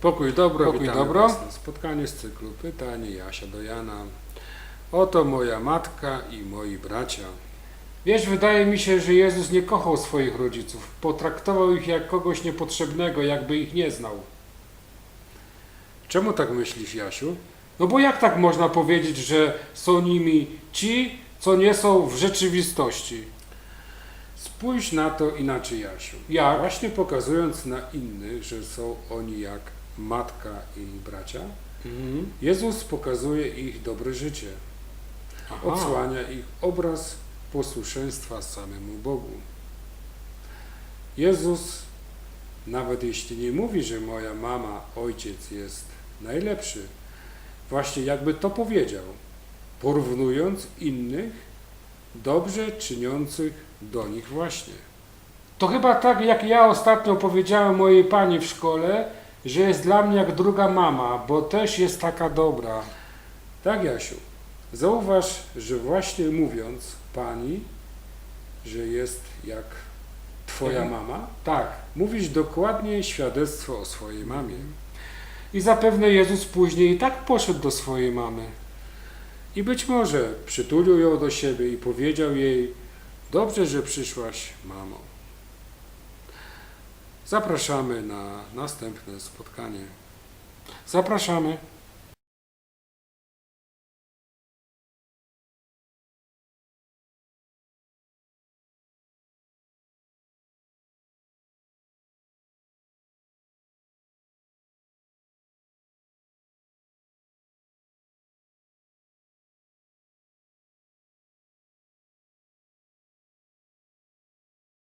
Pokój dobro, Pokój witamy dobro. Was na spotkanie z cyklu Pytanie Jasia do Jana. Oto moja matka i moi bracia. Wiesz, wydaje mi się, że Jezus nie kochał swoich rodziców. Potraktował ich jak kogoś niepotrzebnego, jakby ich nie znał. Czemu tak myślisz, Jasiu? No bo jak tak można powiedzieć, że są nimi ci, co nie są w rzeczywistości? Spójrz na to inaczej, Jasiu. Jak? Właśnie pokazując na innych, że są oni jak matka i bracia, Mhm. Jezus pokazuje ich dobre życie. Aha. Odsłania ich obraz posłuszeństwa samemu Bogu. Jezus, nawet jeśli nie mówi, że moja mama, ojciec jest najlepszy, właśnie jakby to powiedział, porównując innych, dobrze czyniących do nich właśnie. To chyba tak, jak ja ostatnio powiedziałem mojej pani w szkole, że jest dla mnie jak druga mama, bo też jest taka dobra. Tak, Jasiu, zauważ, że właśnie mówiąc pani, że jest jak twoja Mhm. mama, Tak. mówisz dokładnie świadectwo o swojej mamie. I zapewne Jezus później i tak poszedł do swojej mamy. I być może przytulił ją do siebie i powiedział jej: Dobrze, że przyszłaś, mamo. Zapraszamy na następne spotkanie. Zapraszamy.